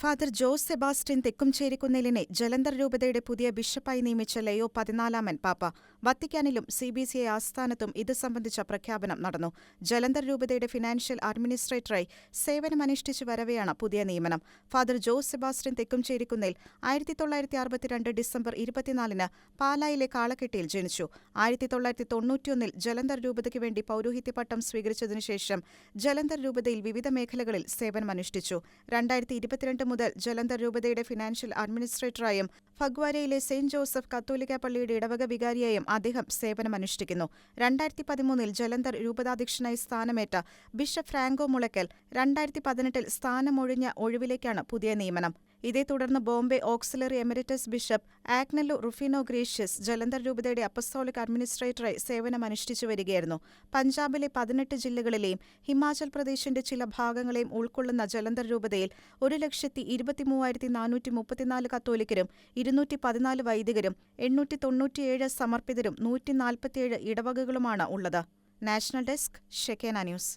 Father Jose Sebastian തെക്കുംചേരിക്കുന്നേലിനെ ജലന്ധർ രൂപതയുടെ പുതിയ ബിഷപ്പായി നിയമിച്ച ലയോ പതിനാലാമൻ പാപ്പ. വത്തിക്കാനിലും സി ബി സി ഐ ആസ്ഥാനത്തും ഇത് സംബന്ധിച്ച പ്രഖ്യാപനം നടന്നു. ജലന്ധർ രൂപതയുടെ ഫിനാൻഷ്യൽ അഡ്മിനിസ്ട്രേറ്ററായി സേവനമനുഷ്ഠിച്ചു വരവെയാണ് പുതിയ നിയമനം. ഫാദർ ജോസ് സെബാസ്റ്റ്യൻ തെക്കുംചേരിക്കുന്നേൽ ആയിരത്തി തൊള്ളായിരത്തി അറുപത്തിരണ്ട് ഡിസംബർ ഇരുപത്തിനാലിന് പാലായിലെ കാളക്കെട്ടിയിൽ ജനിച്ചു. ആയിരത്തി തൊള്ളായിരത്തി തൊണ്ണൂറ്റിയൊന്നിൽ ജലന്ധർ രൂപതയ്ക്ക് വേണ്ടി പൗരോഹിത്യ പട്ടം സ്വീകരിച്ചതിനുശേഷം ജലന്ധർ രൂപതയിൽ വിവിധ മേഖലകളിൽ സേവനമനുഷ്ഠിച്ചു. രണ്ടായിരത്തി ഇരുപത്തിരണ്ട് മുതൽ ജലന്ധർ രൂപതയുടെ ഫിനാൻഷ്യൽ അഡ്മിനിസ്ട്രേറ്ററായും ഫഗ്വാരയിലെ സെയിന്റ് ജോസഫ് കത്തോലിക്ക പള്ളിയുടെ ഇടവക വികാരിയായും അദ്ദേഹം സേവനമനുഷ്ഠിക്കുന്നു. രണ്ടായിരത്തി പതിമൂന്നിൽ ജലന്ധർ രൂപതാധ്യക്ഷനായി സ്ഥാനമേറ്റ ബിഷപ്പ് ഫ്രാങ്കോ മുളയ്ക്കൽ രണ്ടായിരത്തി പതിനെട്ടിൽ സ്ഥാനമൊഴിഞ്ഞ ഒഴിവിലേക്കാണ് പുതിയ നിയമനം. ഇതേ തുടർന്ന് Bombay auxiliary emeritus bishop Agnelo Rufino Gracias Jalandhar രൂപതയുടെ അപ്പസ്തോളിക് അഡ്മിനിസ്ട്രേറ്ററായി സേവനമനുഷ്ഠിച്ചു വരികയായിരുന്നു. പഞ്ചാബിലെ പതിനെട്ട് ജില്ലകളിലെയും ഹിമാചൽ പ്രദേശിന്റെ ചില ഭാഗങ്ങളെയും ഉൾക്കൊള്ളുന്ന ജലന്ധർ രൂപതയിൽ ഒരു ലക്ഷത്തി ഇരുപത്തിമൂവായിരത്തി നാനൂറ്റി മുപ്പത്തിനാല് കത്തോലിക്കരും ഇരുന്നൂറ്റി പതിനാല് വൈദികരും എണ്ണൂറ്റി തൊണ്ണൂറ്റിയേഴ് സമർപ്പിതരും നൂറ്റി നാൽപ്പത്തിയേഴ് ഇടവകകളുമാണ് ഉള്ളത്. National desk Shekinah news.